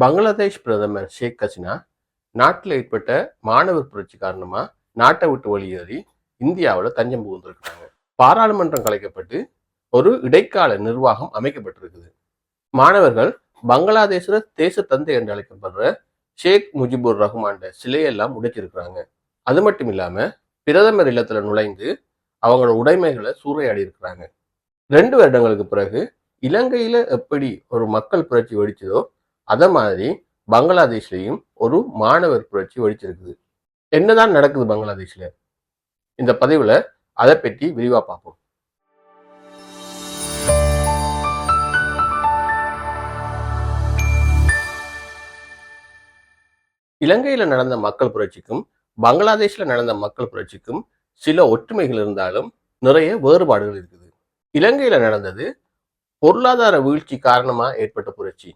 பங்களாதேஷ் பிரதமர் ஷேக் ஹசினா நாட்டில் ஏற்பட்ட மாணவர் புரட்சி காரணமா நாட்டை விட்டு வெளியேறி இந்தியாவில் தஞ்சம் புகுந்திருக்கிறாங்க. பாராளுமன்றம் கலைக்கப்பட்டு ஒரு இடைக்கால நிர்வாகம் அமைக்கப்பட்டிருக்குது. மாணவர்கள் பங்களாதேஷில் தேச தந்தை என்று அழைக்கப்படுற ஷேக் முஜிபுர் ரஹ்மான் சிலையெல்லாம் உடைச்சிருக்கிறாங்க. அது மட்டும் இல்லாமல் பிரதமர் இல்லத்தில் நுழைந்து அவங்களோட உடைமைகளை சூறையாடி இருக்கிறாங்க. ரெண்டு வருடங்களுக்கு பிறகு இலங்கையில எப்படி ஒரு மக்கள் புரட்சி வெடிச்சதோ அத மாதிரி பங்களாதேஷ்லயும் ஒரு மாணவர் புரட்சி வெடிச்சிருக்குது என்னதான் நடக்குது பங்களாதேஷ்ல? இந்த பதிவுல அதை பற்றி விரிவா பார்ப்போம் இலங்கையில நடந்த மக்கள் புரட்சிக்கும் பங்களாதேஷ்ல நடந்த மக்கள் புரட்சிக்கும் சில ஒற்றுமைகள் இருந்தாலும் நிறைய வேறுபாடுகள் இருக்குது. இலங்கையில நடந்தது பொருளாதார வீழ்ச்சி காரணமா ஏற்பட்ட புரட்சி.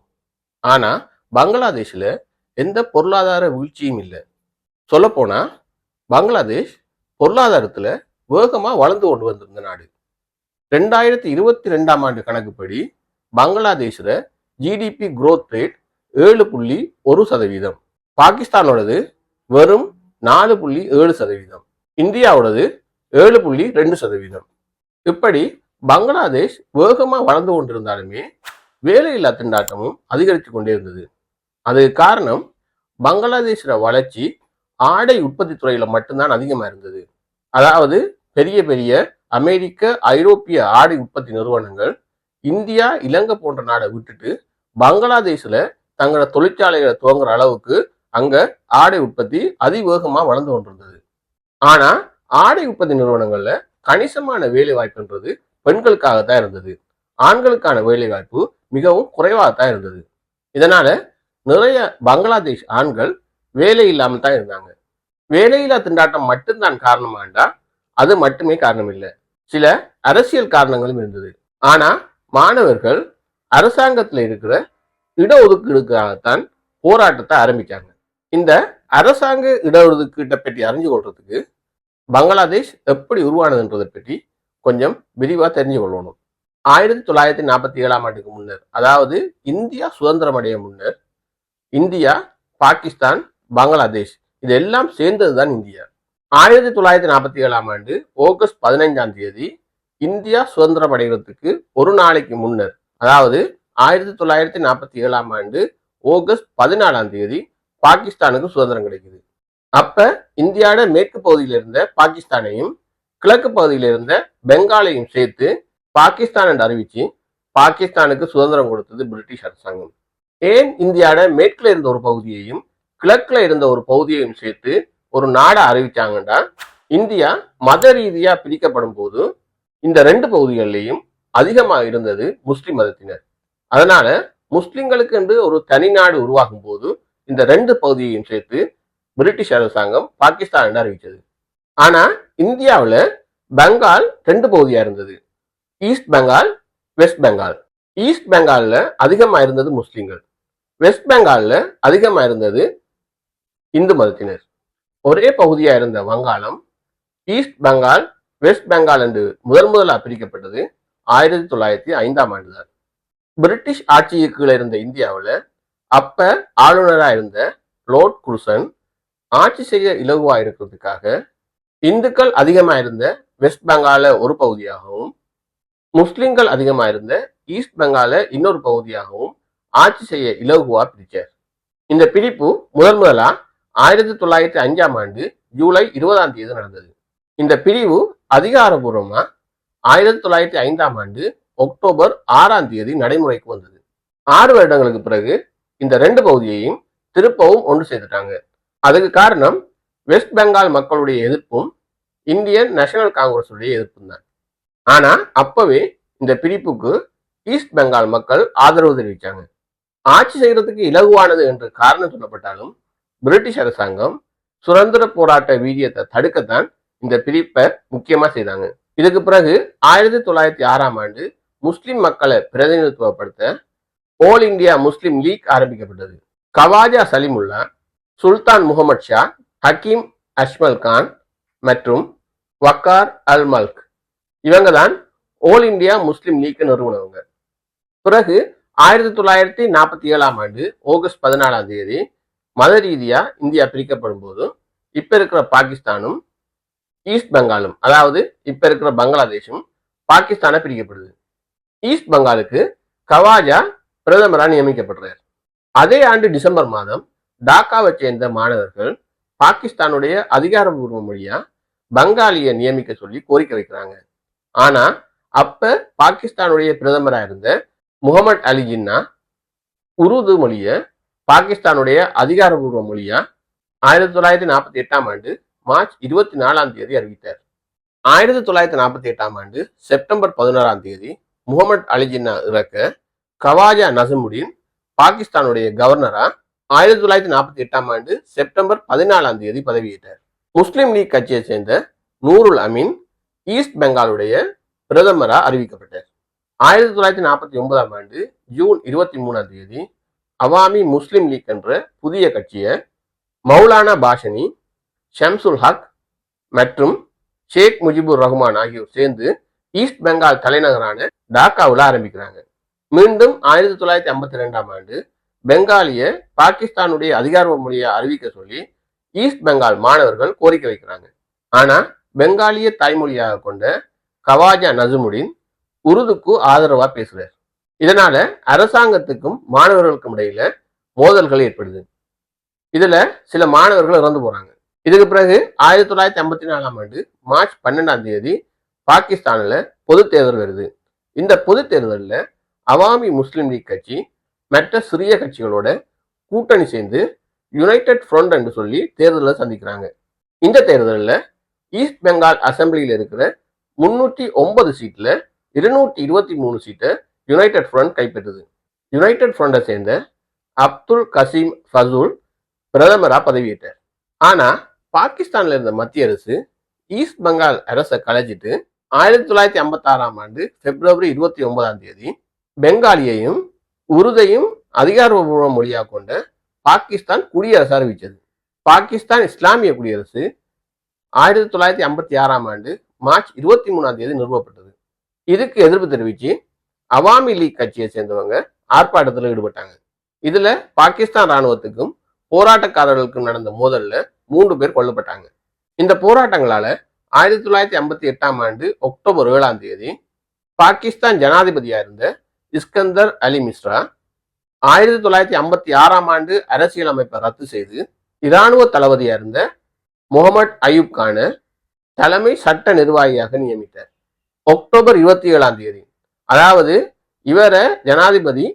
ஆனா பங்களாதேஷ்ல எந்த பொருளாதார வீழ்ச்சியும் இல்லை. சொல்லப்போனால் பங்களாதேஷ் பொருளாதாரத்தில் வேகமா வளர்ந்து கொண்டு வந்திருந்த நாடு. ரெண்டாயிரத்தி இருபத்தி ரெண்டாம் ஆண்டு கணக்குப்படி பங்களாதேஷ்ல ஜிடிபி க்ரோத் ரேட் ஏழு புள்ளி ஒரு சதவீதம். பாகிஸ்தானோடது வெறும் நாலு புள்ளி ஏழு சதவீதம். இந்தியாவோடது ஏழு புள்ளி ரெண்டு சதவீதம். இப்படி பங்களாதேஷ் வேகமாக வளர்ந்து கொண்டிருந்தாலுமே வேலையில்லா திண்டாட்டமும் அதிகரித்து கொண்டே இருந்தது. அதுக்கு காரணம் பங்களாதேஷோட வளர்ச்சி ஆடை உற்பத்தி துறையில மட்டும்தான் அதிகமா இருந்தது. அதாவது பெரிய பெரிய அமெரிக்க ஐரோப்பிய ஆடை உற்பத்தி நிறுவனங்கள் இந்தியா இலங்கை போன்ற நாடை விட்டுட்டு பங்களாதேஷ்ல தங்களோட தொழிற்சாலைகளை துவங்குற அளவுக்கு அங்க ஆடை உற்பத்தி அதிவேகமா வளர்ந்து கொண்டிருந்தது. ஆனா ஆடை உற்பத்தி நிறுவனங்கள்ல கணிசமான வேலை வாய்ப்புன்றது பெண்களுக்காகத்தான் இருந்தது. ஆண்களுக்கான வேலை வாய்ப்பு மிகவும் குறைவாகத்தான் இருந்தது. இதனால நிறைய பங்களாதேஷ் ஆண்கள் வேலை இல்லாமல் தான் இருந்தாங்க. வேலையில்லா திண்டாட்டம் மட்டும்தான் காரணமாண்டா அது மட்டுமே காரணம் இல்லை சில அரசியல் காரணங்களும் இருந்தது. ஆனா மாணவர்கள் அரசாங்கத்தில் இருக்கிற இடஒதுக்கீடுக்காகத்தான் போராட்டத்தை ஆரம்பிச்சாங்க. இந்த அரசாங்க இடஒதுக்கீட்டை பற்றி அறிஞ்சு கொள்றதுக்கு பங்களாதேஷ் எப்படி உருவானதுன்றதை பற்றி கொஞ்சம் விரிவாக தெரிஞ்சு கொள்ளணும். ஆயிரத்தி தொள்ளாயிரத்தி நாற்பத்தி ஏழாம் ஆண்டுக்கு முன்னர் அதாவது இந்தியா சுதந்திரம் அடைய முன்னர் இந்தியா பாகிஸ்தான் பங்களாதேஷ் இதெல்லாம் சேர்ந்ததுதான் இந்தியா. ஆயிரத்தி தொள்ளாயிரத்தி நாற்பத்தி ஏழாம் ஆண்டு ஆகஸ்ட் பதினைஞ்சாம் தேதி இந்தியா சுதந்திரம் அடைவதற்கு ஒரு நாளைக்கு முன்னர் அதாவது ஆயிரத்தி தொள்ளாயிரத்தி நாற்பத்தி ஏழாம் ஆண்டு ஆகஸ்ட் பதினாலாம் தேதி பாகிஸ்தானுக்கு சுதந்திரம் கிடைக்குது. அப்ப இந்தியாவோட மேற்கு பகுதியில் இருந்த பாகிஸ்தானையும் கிழக்கு பகுதியில் இருந்த பெங்காலையும் சேர்த்து பாகிஸ்தான் என்று அறிவிச்சு பாகிஸ்தானுக்கு சுதந்திரம் கொடுத்தது பிரிட்டிஷ் அரசாங்கம். ஏன் இந்தியாவோட மேற்குல இருந்த ஒரு பகுதியையும் கிழக்குல இருந்த ஒரு பகுதியையும் சேர்த்து ஒரு நாடை அறிவிச்சாங்கன்னா இந்தியா மத ரீதியா பிரிக்கப்படும் போது இந்த ரெண்டு பகுதிகளிலையும் அதிகமாக இருந்தது முஸ்லிம் மதத்தினர். அதனால முஸ்லிம்களுக்கு என்று ஒரு தனி நாடு உருவாகும் போது இந்த ரெண்டு பகுதியையும் சேர்த்து பிரிட்டிஷ் அரசாங்கம் பாகிஸ்தான் என்று அறிவித்தது ஆனா இந்தியாவில் பெங்கால் ரெண்டு பகுதியா இருந்தது. East Bengal west Bengal east பெங்காலில் அதிகமாக இருந்தது முஸ்லீம்கள். வெஸ்ட் பெங்காலில் அதிகமாக இருந்தது இந்து மதத்தினர். ஒரே பகுதியாக இருந்த வங்காளம் ஈஸ்ட் பெங்கால் வெஸ்ட் பெங்கால் என்று முதல் முதலா பிரிக்கப்பட்டது ஆயிரத்தி தொள்ளாயிரத்தி ஐந்தாம் ஆண்டு தான். பிரிட்டிஷ் ஆட்சிக்கு கீழே இருந்த இந்தியாவில் அப்ப ஆளுநராக இருந்த லோர்ட் குருசன் ஆட்சி செய்ய இலகுவாக இருக்கிறதுக்காக இந்துக்கள் அதிகமாக இருந்த வெஸ்ட் பெங்கால ஒரு பகுதியாகவும் முஸ்லிம்கள் அதிகமாயிருந்த ஈஸ்ட் பெங்கால இன்னொரு பகுதியாகவும் ஆட்சி செய்ய இலகுவா பிரிச்சார் இந்த பிரிப்பு முதல் முதலா ஆயிரத்தி தொள்ளாயிரத்தி அஞ்சாம் ஆண்டு ஜூலை இருபதாம் தேதி நடந்தது. இந்த பிரிவு அதிகாரபூர்வமா ஆயிரத்தி தொள்ளாயிரத்தி ஐந்தாம் ஆண்டு அக்டோபர் ஆறாம் தேதி நடைமுறைக்கு வந்தது. ஆறு வருடங்களுக்கு பிறகு இந்த ரெண்டு பகுதியையும் திருப்பவும் ஒன்று சேர்த்துட்டாங்க அதுக்கு காரணம் வெஸ்ட் பெங்கால் மக்களுடைய எதிர்ப்பும் இந்தியன் நேஷனல் காங்கிரஸுடைய எதிர்ப்பும் தான். ஆனா அப்பவே இந்த பிரிப்புக்கு ஈஸ்ட் பெங்கால் மக்கள் ஆதரவு தெரிவித்தாங்க ஆட்சி செய்யறதுக்கு இலகுவானது என்று காரணம் சொல்லப்பட்டாலும் பிரிட்டிஷ் அரசாங்கம் சுதந்திர போராட்ட வீரியத்தை தடுக்கத்தான் இந்த பிரிப்பை முக்கியமா செய்தாங்க. இதுக்கு பிறகு ஆயிரத்தி தொள்ளாயிரத்தி ஆறாம் ஆண்டு முஸ்லிம் மக்களை பிரதிநிதித்துவப்படுத்த ஆல் இந்தியா முஸ்லிம் லீக் ஆரம்பிக்கப்பட்டது. கவாஜா சலிமுல்லா சுல்தான் முகமது ஷா ஹக்கீம் அஷ்மல் கான் மற்றும் வக்கார் அல் மல்க் இவங்க தான் ஆல் இந்தியா முஸ்லிம் லீக் நிறுவனவங்க பிறகு ஆயிரத்தி தொள்ளாயிரத்தி நாற்பத்தி ஏழாம் ஆண்டு ஆகஸ்ட் பதினாலாம் தேதி மத ரீதியா இந்தியா பிரிக்கப்படும் போது இப்ப இருக்கிற பாகிஸ்தானும் ஈஸ்ட் பெங்காலும் அதாவது இப்ப இருக்கிற பங்களாதேஷும் பாகிஸ்தானை பிரிக்கப்படுது. ஈஸ்ட் பெங்காலுக்கு கவாஜா பிரதமராக நியமிக்கப்படுறார். அதே ஆண்டு டிசம்பர் மாதம் டாக்காவை சேர்ந்த மாணவர்கள் பாகிஸ்தானுடைய அதிகாரபூர்வ மொழியா பங்காளியை நியமிக்க சொல்லி கோரிக்கை வைக்கிறாங்க. ஆனா அப்ப பாகிஸ்தானுடைய பிரதமராக இருந்த முகமது அலி ஜின்னா உருது மொழிய பாகிஸ்தானுடைய அதிகாரபூர்வ மொழியா ஆயிரத்தி தொள்ளாயிரத்தி நாற்பத்தி எட்டாம் ஆண்டு மார்ச் இருபத்தி நாலாம் தேதி அறிவித்தார். ஆயிரத்தி தொள்ளாயிரத்தி நாற்பத்தி எட்டாம் ஆண்டு செப்டம்பர் பதினோராம் தேதி முகமது அலி ஜின்னா இறக்க கவாஜா நசமுடீன் பாகிஸ்தானுடைய கவர்னரா ஆயிரத்தி தொள்ளாயிரத்தி நாற்பத்தி எட்டாம் ஆண்டு செப்டம்பர் பதினாலாம் தேதி பதவியேற்றார். முஸ்லிம் லீக் கட்சியை சேர்ந்த நூருல் அமீன் ஈஸ்ட் பெங்காலுடைய பிரதமரா அறிவிக்கப்பட்டார். ஆயிரத்தி தொள்ளாயிரத்தி நாற்பத்தி ஒன்பதாம் ஆண்டு ஜூன் இருபத்தி மூணாம் தேதி அவாமி முஸ்லிம் லீக் என்ற புதிய கட்சியை மௌலானா பாஷனி ஷம்சுல் ஹக் மற்றும் ஷேக் முஜிபுர் ரஹ்மான் ஆகியோர் சேர்ந்து ஈஸ்ட் பெங்கால் தலைநகரான டாக்காவில் ஆரம்பிக்கிறாங்க. மீண்டும் ஆயிரத்தி தொள்ளாயிரத்தி ஐம்பத்தி ரெண்டாம் ஆண்டு பெங்காலிய பாகிஸ்தானுடைய அதிகார மொழியை அறிவிக்க சொல்லி ஈஸ்ட் பெங்கால் மாணவர்கள் கோரிக்கை வைக்கிறாங்க. ஆனா பெங்காலிய தாய்மொழியாக கொண்ட கவாஜா நசுமுடின் உருதுக்கு ஆதரவா பேசுகிறார் இதனால அரசாங்கத்துக்கும் மாணவர்களுக்கும் இடையில மோதல்கள் ஏற்படுது. இதுல சில மாணவர்கள் இறந்து போறாங்க. இதுக்கு பிறகு ஆயிரத்தி தொள்ளாயிரத்தி ஐம்பத்தி நாலாம் ஆண்டு மார்ச் பன்னெண்டாம் தேதி பாகிஸ்தானில் பொது தேர்தல் வருது. இந்த பொது தேர்தலில் அவாமி முஸ்லீம் லீக் கட்சி மற்ற சிறிய கட்சிகளோட கூட்டணி சேர்ந்து யுனைடெட் ஃப்ரண்ட் என்று சொல்லி தேர்தலை சந்திக்கிறாங்க. இந்த தேர்தலில் ஈஸ்ட் பெங்கால் அசம்பிளியில் இருக்கிற முன்னூற்றி ஒன்பது சீட்டில் இருநூற்றி இருபத்தி மூணு சீட்டை யுனைடெட் ஃப்ரண்ட் கைப்பற்றுது. யுனைடெட் ஃப்ரண்டை சேர்ந்த அப்துல் கசீம் ஃபசூல் பிரதமராக பதவியேற்றார். ஆனால் பாகிஸ்தானில் இருந்த மத்திய அரசு ஈஸ்ட் பெங்கால் அரசை கலைச்சிட்டு ஆயிரத்தி தொள்ளாயிரத்தி ஐம்பத்தாறாம் ஆண்டு பிப்ரவரி இருபத்தி ஒன்பதாம் தேதி பெங்காலியையும் உருதையும் அதிகாரபூர்வ மொழியாக கொண்ட பாகிஸ்தான் குடியரசு அறிவித்தது பாகிஸ்தான் இஸ்லாமிய குடியரசு ஆயிரத்தி தொள்ளாயிரத்தி ஐம்பத்தி ஆறாம் ஆண்டு மார்ச் இருபத்தி மூணாம் தேதி நிறுவப்பட்டது. இதுக்கு எதிர்ப்பு தெரிவித்து அவாமி லீக் கட்சியை சேர்ந்தவங்க ஆர்ப்பாட்டத்தில் ஈடுபட்டாங்க. இதுல பாகிஸ்தான் ராணுவத்துக்கும் போராட்டக்காரர்களுக்கும் நடந்த மோதல்ல மூன்று பேர் கொல்லப்பட்டாங்க. இந்த போராட்டங்களால ஆயிரத்தி தொள்ளாயிரத்தி ஐம்பத்தி எட்டாம் ஆண்டு அக்டோபர் ஏழாம் தேதி பாகிஸ்தான் ஜனாதிபதியா இருந்த இஸ்கந்தர் அலி மிஸ்ரா ஆயிரத்தி தொள்ளாயிரத்தி ஐம்பத்தி ஆறாம் ஆண்டு அரசியலமைப்பை ரத்து செய்து இராணுவ தளபதியா இருந்த முகமது அயூப் கான தலைமை சட்ட நிர்வாகியாக நியமித்தார். அக்டோபர் இருபத்தி ஏழாம் தேதி. அதாவது இவரை ஜனாதிபதி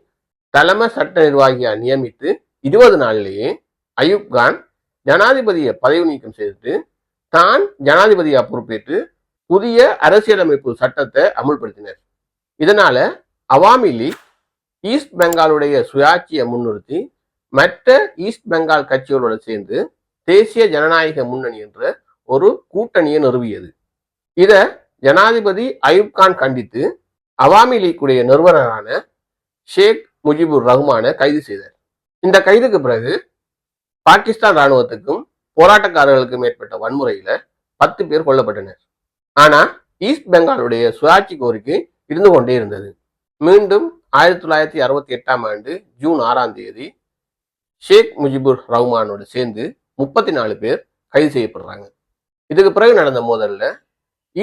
தலைமை சட்ட நிர்வாகியாக நியமித்து இருபது நாளிலேயே அயூப் கான் ஜனாதிபதியை பதவி நீக்கம் செய்துட்டு தான் ஜனாதிபதியாக பொறுப்பேற்று புதிய அரசியலமைப்பு சட்டத்தை அமுல்படுத்தினர். இதனால அவாமி லீக் ஈஸ்ட் பெங்காலுடைய சுயாட்சியை முன்னிறுத்தி மற்ற ஈஸ்ட் பெங்கால் கட்சிகளோடு சேர்ந்து தேசிய ஜனநாயக முன்னணி என்ற ஒரு கூட்டணியை நிறுவியது. இத ஜனாதிபதி அயூப் கான் கண்டித்து அவாமி லீக்குடைய நிறுவனரான ஷேக் முஜிபுர் ரஹ்மான கைது செய்தார். இந்த கைதுக்கு பிறகு பாகிஸ்தான் ராணுவத்துக்கும் போராட்டக்காரர்களுக்கும் ஏற்பட்ட வன்முறையில பத்து பேர் கொல்லப்பட்டனர். ஆனா ஈஸ்ட் பெங்காலுடைய சுயாட்சி கோரிக்கை இருந்து கொண்டே இருந்தது. மீண்டும் ஆயிரத்தி தொள்ளாயிரத்தி அறுபத்தி எட்டாம் ஆண்டு ஜூன் ஆறாம் தேதி ஷேக் முஜிபுர் ரஹ்மானோடு சேர்ந்து முப்பத்தி நாலு பேர் கைது செய்யப்படுறாங்க. இதுக்கு பிறகு நடந்த மோதலில்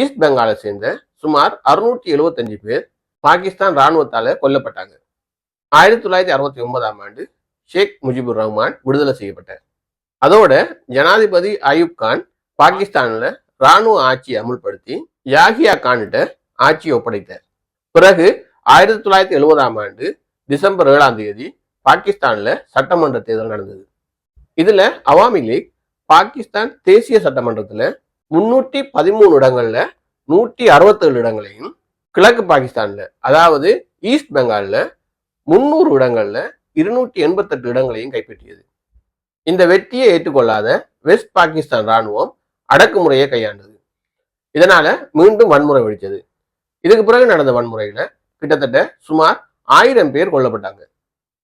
ஈஸ்ட் பெங்காலை சேர்ந்த சுமார் அறுநூற்றி எழுபத்தஞ்சு பேர் பாகிஸ்தான் இராணுவத்தால் கொல்லப்பட்டாங்க. ஆயிரத்தி தொள்ளாயிரத்தி அறுபத்தி ஒன்பதாம் ஆண்டு ஷேக் முஜிபுர் ரஹ்மான் விடுதலை செய்யப்பட்டார். அதோட ஜனாதிபதி அயூப் கான் பாகிஸ்தானில் இராணுவ ஆட்சியை அமுல்படுத்தி யாகியா கான்கிட்ட ஆட்சியை ஒப்படைத்தார். பிறகு ஆயிரத்தி தொள்ளாயிரத்தி எழுபதாம் ஆண்டு டிசம்பர் ஏழாம் தேதி பாகிஸ்தானில் சட்டமன்ற தேர்தல் நடந்தது. இதுல அவாமி லீக் பாகிஸ்தான் தேசிய சட்டமன்றத்துல முன்னூற்றி பதிமூணு இடங்கள்ல நூற்றி அறுபத்தேழு இடங்களையும் கிழக்கு பாகிஸ்தான்ல அதாவது ஈஸ்ட் பெங்கால்ல முன்னூறு இடங்கள்ல இருநூற்றி எண்பத்தெட்டு இடங்களையும் கைப்பற்றியது. இந்த வெற்றியை ஏற்றுக்கொள்ளாத வெஸ்ட் பாகிஸ்தான் ராணுவம் அடக்குமுறையை கையாண்டது. இதனால மீண்டும் வன்முறை வெடித்தது இதுக்கு பிறகு நடந்த வன்முறையில கிட்டத்தட்ட சுமார் ஆயிரம் பேர் கொல்லப்பட்டாங்க.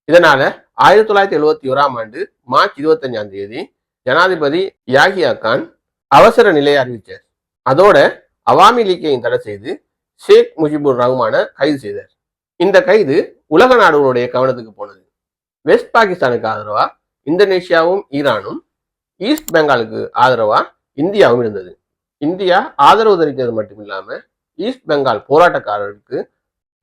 இதனால ஆயிரத்தி தொள்ளாயிரத்தி எழுபத்தி ஓராம் ஆண்டு மார்ச் இருபத்தஞ்சாம் தேதி ஜனாதிபதி யாகியா கான் அவசர நிலையை அறிவித்தார் அதோட அவாமி லீக்கையும் தடை செய்து ஷேக் முஜிபுர் ரஹ்மான கைது செய்தார். இந்த கைது உலக நாடுகளுடைய கவனத்துக்கு போனது. வெஸ்ட் பாகிஸ்தானுக்கு ஆதரவா இந்தோனேஷியாவும் ஈரானும் ஈஸ்ட் பெங்காலுக்கு ஆதரவா இந்தியாவும் இருந்தது. இந்தியா ஆதரவு தெரிவித்தது மட்டும் இல்லாமல் ஈஸ்ட் பெங்கால் போராட்டக்காரர்களுக்கு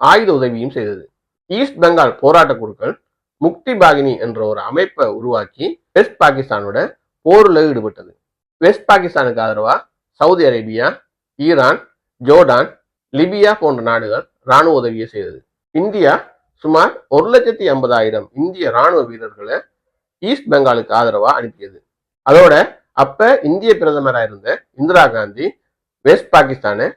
ஆயுத உதவியும் செய்தது. ஈஸ்ட் பெங்கால் போராட்ட குழுக்கள் முக்தி பாகினி என்ற ஒரு அமைப்பை உருவாக்கி வெஸ்ட் பாகிஸ்தானோட போரில் ஈடுபட்டது. வெஸ்ட் பாகிஸ்தானுக்கு ஆதரவா Saudi Arabia Iran Jordan Libya போன்ற நாடுகள் ராணுவ உதவியை செய்தது. இந்தியா சுமார் ஒரு லட்சத்தி ஐம்பதாயிரம் இந்திய ராணுவ வீரர்களை ஈஸ்ட் பெங்காலுக்கு ஆதரவா அனுப்பியது. அதோட அப்ப இந்திய பிரதமராக இருந்த இந்திரா காந்தி வெஸ்ட் பாகிஸ்தானை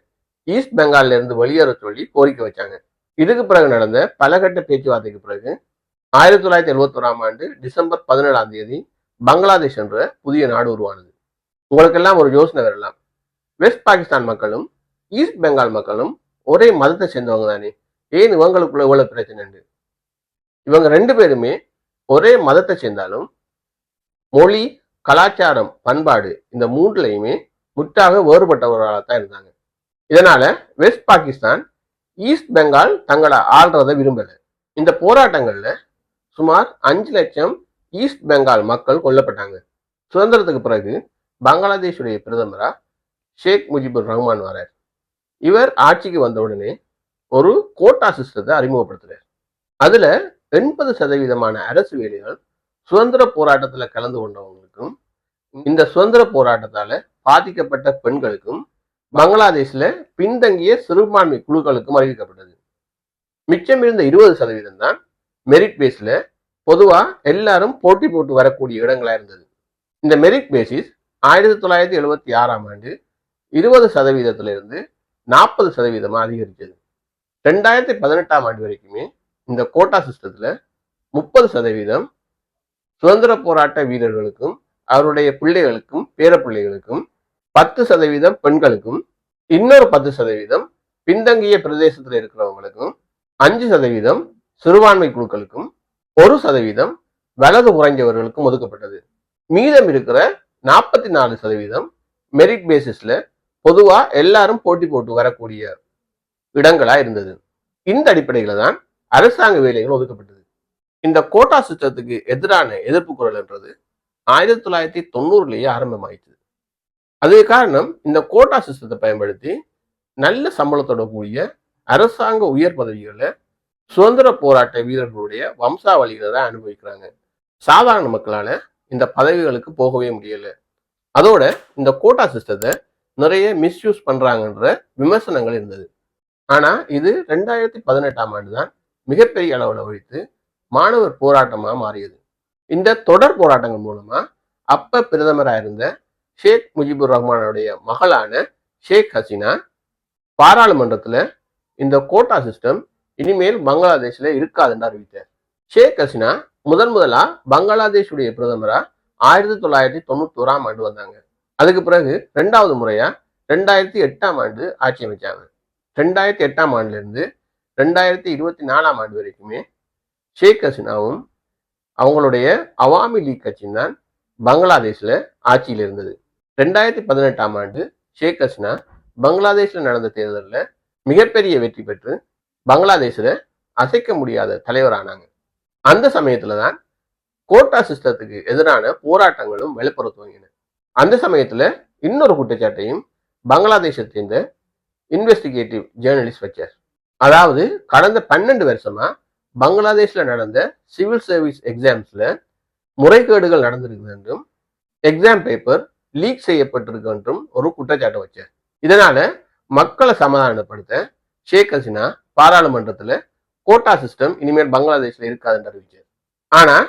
ஈஸ்ட் பெங்கால்ல இருந்து வெளியேற சொல்லி கோரிக்கை வச்சாங்க. இதுக்கு பிறகு நடந்த பலகட்ட பேச்சுவார்த்தைக்கு பிறகு ஆயிரத்தி தொள்ளாயிரத்தி எழுபத்தோராம் ஆண்டு டிசம்பர் பதினேழாம் தேதி பங்களாதேஷ் என்ற புதிய நாடு உருவானது. உங்களுக்கெல்லாம் ஒரு யோசனை வரலாம். வெஸ்ட் பாகிஸ்தான் மக்களும் ஈஸ்ட் பெங்கால் மக்களும் ஒரே மதத்தை சேர்ந்தவங்க தானே. ஏன் இவங்களுக்குள்ள இவ்வளவு பிரச்சனை இவங்க ரெண்டு பேருமே ஒரே மதத்தை சேர்ந்தாலும் மொழி கலாச்சாரம் பண்பாடு இந்த மூன்றுலையுமே முற்றாக வேறுபட்டவர்களாக தான் இருந்தாங்க. இதனால வெஸ்ட் பாகிஸ்தான் ஈஸ்ட் பெங்கால் தங்களை ஆள்றதை விரும்பலை. இந்த போராட்டங்கள்ல சுமார் அஞ்சு லட்சம் ஈஸ்ட் பெங்கால் மக்கள் கொல்லப்பட்டாங்க. சுதந்திரத்துக்கு பிறகு பங்களாதேஷுடைய பிரதமராக ஷேக் முஜிபுர் ரஹ்மான் வரார். இவர் ஆட்சிக்கு வந்த உடனே ஒரு கோட்டா சிஸ்டத்தை அறிமுகப்படுத்துறார். அதுல எண்பது சதவீதமான அரசு வேலைகள் சுதந்திர போராட்டத்துல கலந்து கொண்டவங்களுக்கும் இந்த சுதந்திர போராட்டத்தால பாதிக்கப்பட்ட பெண்களுக்கும் பங்களாதேஷ்ல பின்தங்கிய சிறுபான்மை குழுக்களுக்கும் அறிவிக்கப்பட்டது. மிச்சம் இருந்த இருபது சதவீதம் தான் மெரிட் பேஸில் பொதுவா எல்லாரும் போட்டி போட்டு வரக்கூடிய இடங்களா இருந்தது. இந்த மெரிட் பேசிஸ் ஆயிரத்தி தொள்ளாயிரத்தி எழுபத்தி ஆறாம் ஆண்டு இருபது சதவீதத்திலிருந்து நாற்பது சதவீதமாக அதிகரிச்சது ரெண்டாயிரத்தி பதினெட்டாம் ஆண்டு வரைக்குமே இந்த கோட்டா சிஸ்டத்துல முப்பது சதவீதம் சுதந்திர போராட்ட வீரர்களுக்கும் அவருடைய பிள்ளைகளுக்கும் பேர பிள்ளைகளுக்கும் பத்து சதவீதம் பெண்களுக்கும் இன்னொரு பத்து சதவீதம் பின்தங்கிய பிரதேசத்தில் இருக்கிறவங்களுக்கும் அஞ்சு சதவீதம் சிறுபான்மை குழுக்களுக்கும் ஒரு சதவீதம் வலது குறைஞ்சவர்களுக்கும் ஒதுக்கப்பட்டது. மீதம் இருக்கிற நாற்பத்தி நாலு சதவீதம் மெரிட் பேசிஸ்ல பொதுவா எல்லாரும் போட்டி போட்டு வரக்கூடிய இடங்களா இருந்தது. இந்த அடிப்படையில தான் அரசாங்க வேலைகள் ஒதுக்கப்பட்டது. இந்த கோட்டா சிஸ்டத்துக்கு எதிரான எதிர்ப்பு குரல் என்றது ஆயிரத்தி தொள்ளாயிரத்தி தொண்ணூறுலேயே ஆரம்பமாயிடுச்சு அதுக்கு காரணம் இந்த கோட்டா சிஸ்டத்தை பயன்படுத்தி நல்ல சம்பளத்தோட கூடிய அரசாங்க உயர் பதவிகளை சுதந்திர போராட்ட வீரர்களுடைய வம்சாவளிகளை தான் அனுபவிக்கிறாங்க. சாதாரண மக்களால இந்த பதவிகளுக்கு போகவே முடியல. அதோட இந்த கோட்டா சிஸ்டத்தை நிறைய மிஸ்யூஸ் பண்றாங்கன்ற விமர்சனங்கள் இருந்தது. ஆனா இது ரெண்டாயிரத்தி பதினெட்டாம் ஆண்டு தான் மிகப்பெரிய அளவில் ஒழித்து மாணவர் போராட்டமா மாறியது. இந்த தொடர் போராட்டங்கள் மூலமா அப்ப பிரதமராக இருந்த ஷேக் முஜிபுர் ரஹ்மானுடைய மகளான ஷேக் ஹசீனா பாராளுமன்றத்துல இந்த கோட்டா சிஸ்டம் இனிமேல் பங்களாதேஷ்ல இருக்காதுன்னு அறிவித்தார் ஷேக் ஹசினா முதன் முதலா பங்களாதேஷுடைய பிரதமரா ஆயிரத்தி தொள்ளாயிரத்தி தொண்ணூத்தி ஓராம் ஆண்டு வந்தாங்க. அதுக்கு பிறகு ரெண்டாவது முறையா ரெண்டாயிரத்தி எட்டாம் ஆண்டு ஆட்சி அமைச்சாங்க. ரெண்டாயிரத்தி எட்டாம் ஆண்டுல இருந்து ரெண்டாயிரத்தி இருபத்தி நாலாம் ஆண்டு வரைக்குமே ஷேக் ஹசினாவும் அவங்களுடைய அவாமி லீக் கட்சியும் தான் பங்களாதேஷ்ல ஆட்சியில் இருந்தது. ரெண்டாயிரத்தி பதினெட்டாம் ஆண்டு ஷேக் ஹசினா பங்களாதேஷ்ல நடந்த தேர்தலில் மிகப்பெரிய வெற்றி பெற்று பங்களாதேஷ்ல அசைக்க முடியாத தலைவரானாங்க. அந்த சமயத்துல தான் கோட்டா சிஸ்டத்துக்கு எதிரான போராட்டங்களும் வெளிப்புற துவங்கின. அந்த சமயத்துல இன்னொரு குற்றச்சாட்டையும் பங்களாதேஷை சேர்ந்த இன்வெஸ்டிகேட்டிவ் ஜேர்னலிஸ்ட் வச்சார். அதாவது கடந்த பன்னெண்டு வருஷமா பங்களாதேஷ்ல நடந்த சிவில் சர்வீஸ் எக்ஸாம்ஸ்ல முறைகேடுகள் நடந்திருக்கு என்றும் எக்ஸாம் பேப்பர் லீக் செய்யப்பட்டிருக்கு என்றும் ஒரு குற்றச்சாட்டை வச்சார். இதனால மக்களை சமாதானப்படுத்த ஷேக் ஹசினா பாராளுமன்றத்தில் கோட்டா சிஸ்டம் இனிமேல் பங்களாதேஷில் இருக்காதுன்னு அறிவிச்சார் ஆனால்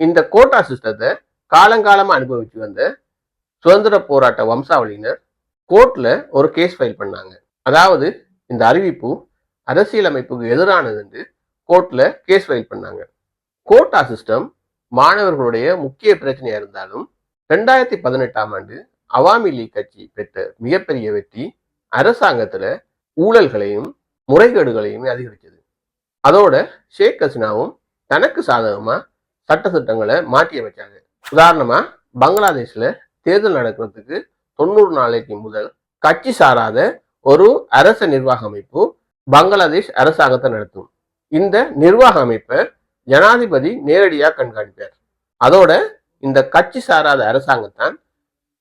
இந்த கோட்டா சிஸ்டத்தை காலங்காலமாக அனுபவிச்சு வந்த சுதந்திர போராட்ட வம்சாவளியினர் கோர்ட்டில் ஒரு கேஸ் ஃபைல் பண்ணாங்க. அதாவது இந்த அறிவிப்பு அரசியலமைப்புக்கு எதிரானது என்று கோர்ட்டில் கேஸ் ஃபைல் பண்ணாங்க. கோட்டா சிஸ்டம் மாணவர்களுடைய முக்கிய பிரச்சனையாக இருந்தாலும் ரெண்டாயிரத்தி பதினெட்டாம் ஆண்டு அவாமி லீக் கட்சி பெற்ற மிகப்பெரிய வெற்றி அரசாங்கத்தில் ஊழல்களையும் முறைகேடுகளையுமே அதிகரிச்சது. அதோட ஷேக் ஹசினாவும் தனக்கு சாதகமா சட்ட திட்டங்களை மாற்றி அமைச்சாங்க. உதாரணமா பங்களாதேஷ்ல தேர்தல் நடக்கிறதுக்கு தொண்ணூறு நாளைக்கு முதல் கட்சி சாராத ஒரு அரச நிர்வாக அமைப்பு பங்களாதேஷ் அரசாங்கத்தை நடத்தும். இந்த நிர்வாக அமைப்பை ஜனாதிபதி நேரடியாக கண்காணிப்பார். அதோட இந்த கட்சி சாராத அரசாங்கத்தான்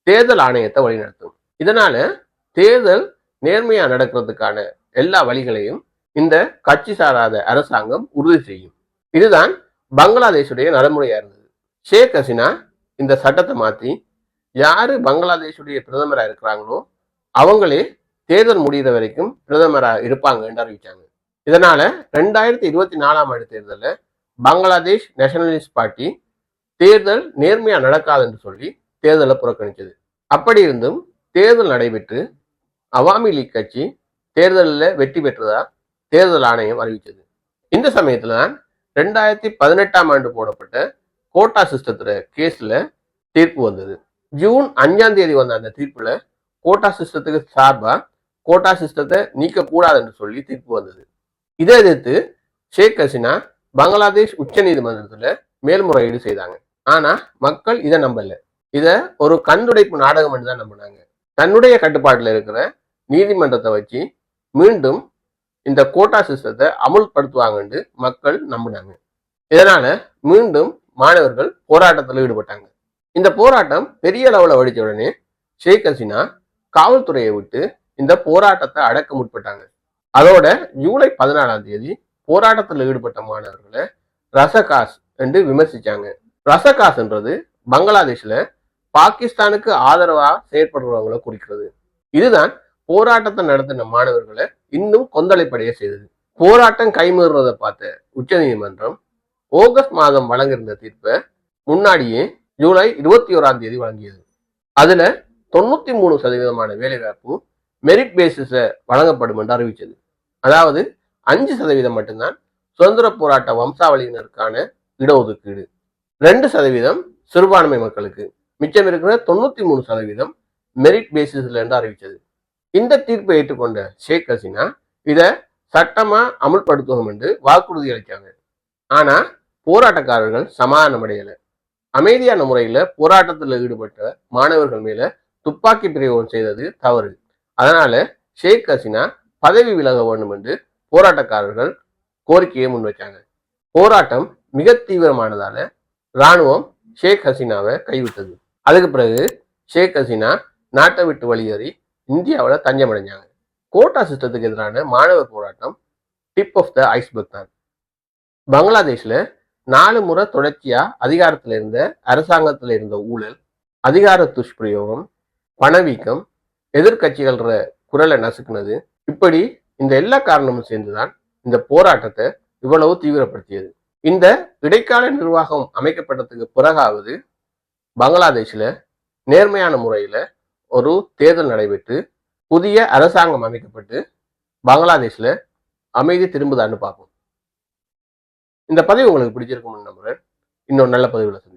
தேர்தல் ஆணையத்தை வழிநடத்தும். இதனால தேர்தல் நேர்மையா நடக்கிறதுக்கான எல்லா வழிகளையும் இந்த கட்சி சாராத அரசாங்கம் உறுதி செய்யும். இதுதான் பங்களாதேஷுடைய நடைமுறையா இருந்தது. ஷேக் ஹசினா இந்த சட்டத்தை மாத்தி யாரு பங்களாதேஷுடைய பிரதமரா இருக்கிறாங்களோ அவங்களே தேர்தல் முடிகிற வரைக்கும் பிரதமரா இருப்பாங்கன்னு அறிவிச்சாங்க. இதனால ரெண்டாயிரத்தி இருபத்தி நாலாம் ஆண்டு தேர்தலில் பங்களாதேஷ் நேஷனலிஸ்ட் பார்ட்டி தேர்தல் நேர்மையா நடக்காது என்று சொல்லி தேர்தலை புறக்கணிச்சது. அப்படி இருந்தும் தேர்தல் நடைபெற்று அவாமி லீக் கட்சி தேர்தலில் வெற்றி பெற்றதா? தேர்தல் ஆணையம் அறிவித்தது. இந்த சமயத்துல தான் ரெண்டாயிரத்தி பதினெட்டாம் ஆண்டு போடப்பட்ட கோட்டா சிஸ்டத்துல கேஸ்ல தீர்ப்பு வந்தது. ஜூன் அஞ்சாம் தேதி வந்த அந்த தீர்ப்புல கோட்டா சிஸ்டத்துக்கு சார்பா கோட்டா சிஸ்டத்தை நீக்கக்கூடாது என்று சொல்லி தீர்ப்பு வந்தது. இதை எதிர்த்து ஷேக் ஹசினா பங்களாதேஷ் உச்ச நீதிமன்றத்தில் மேல்முறையீடு செய்தாங்க. ஆனா மக்கள் இதை நம்பல. இதை ஒரு கண்துடைப்பு நாடகம் என்று தான் நம்பினாங்க. தன்னுடைய கட்டுப்பாட்டில் இருக்கிற நீதிமன்றத்தை வச்சு மீண்டும் இந்த கோட்டா சிஸ்டத்தை அமுல்படுத்துவாங்கன்னு மக்கள் நம்பினாங்க. இதனால மீண்டும் மாணவர்கள் போராட்டத்தில் ஈடுபட்டாங்க. இந்த போராட்டம் பெரிய அளவில் வடித்த உடனே ஷேக் ஹசீனா காவல்துறையை விட்டு இந்த போராட்டத்தை அடக்க முற்பட்டாங்க. அதோட ஜூலை பதினாலாம் தேதி போராட்டத்தில் ஈடுபட்ட மாணவர்களை ரசகாஸ் என்று விமர்சிச்சாங்க. ரசகாஸ்ன்றது பங்களாதேஷ்ல பாகிஸ்தானுக்கு ஆதரவா செயற்படுறவங்களை குறிக்கிறது. இதுதான் போராட்டத்தை நடத்தின மாணவர்களை இன்னும் கொந்தளிப்படைய செய்தது. போராட்டம் கைமீறுறதை பார்த்த உச்சநீதிமன்றம் ஆகஸ்ட் மாதம் வழங்கியிருந்த தீர்ப்பை முன்னாடியே ஜூலை இருபத்தி ஓராம் தேதி வழங்கியது. அதுல தொண்ணூத்தி மூணு சதவீதமான வேலைவாய்ப்பு மெரிட் பேசிஸ வழங்கப்படும் என்று அறிவித்தது. அதாவது அஞ்சு சதவீதம் மட்டும்தான் சுதந்திர போராட்ட வம்சாவளியினருக்கான இடஒதுக்கீடு. ரெண்டு சதவீதம் சிறுபான்மை மக்களுக்கு. மிச்சம் இருக்கிற தொண்ணூத்தி மூணு சதவீதம் மெரிட் பேசிஸ்ல என்று அறிவித்தது. இந்த தீர்ப்பை ஏற்றுக்கொண்ட ஷேக் ஹசீனா இத சட்டமா அமுல்படுத்துவோம் என்று வாக்குறுதி அளித்தாங்க ஆனா போராட்டக்காரர்கள் சமாதானம் அடையலை அமைதியான முறையில போராட்டத்தில் ஈடுபட்ட மாணவர்கள் மேல துப்பாக்கி பிரயோகம் செய்தது தவறு. அதனால ஷேக் ஹசீனா பதவி விலக வேண்டும் என்று போராட்டக்காரர்கள் கோரிக்கையை முன்வைச்சாங்க போராட்டம் மிக தீவிரமானதால ராணுவம் ஷேக் ஹசீனாவை கைவிட்டது. அதுக்கு பிறகு ஷேக் ஹசீனா நாட்டை விட்டு வெளியேறி இந்தியாவில் தஞ்சமடைஞ்சாங்க. கோட்டா சிஸ்டத்துக்கு எதிரான மாணவர் போராட்டம் டிப் ஆஃப் த ஐஸ்பர்க் தான். பங்களாதேஷ்ல நாலு முறை தொடர்ச்சியா அதிகாரத்தில் இருந்த அரசாங்கத்தில் இருந்த ஊழல் அதிகார துஷ்பிரயோகம் பணவீக்கம் எதிர்கட்சிகள குரலை நசுக்குனது. இப்படி இந்த எல்லா காரணமும் சேர்ந்துதான் இந்த போராட்டத்தை இவ்வளவு தீவிரப்படுத்தியது. இந்த இடைக்கால நிர்வாகம் அமைக்கப்பட்டதுக்கு பிறகாவது பங்களாதேஷ்ல நேர்மையான முறையில் ஒரு தேர்தல் நடைபெற்று புதிய அரசாங்கம் அமைக்கப்பட்டு பங்களாதேஷ்ல அமைதி திரும்புதான்னு பார்ப்போம். இந்த பதிவு உங்களுக்கு பிடிச்சிருக்கும்னு நம்புகிறேன் இன்னொரு நல்ல பதிவில் சந்திப்போம்.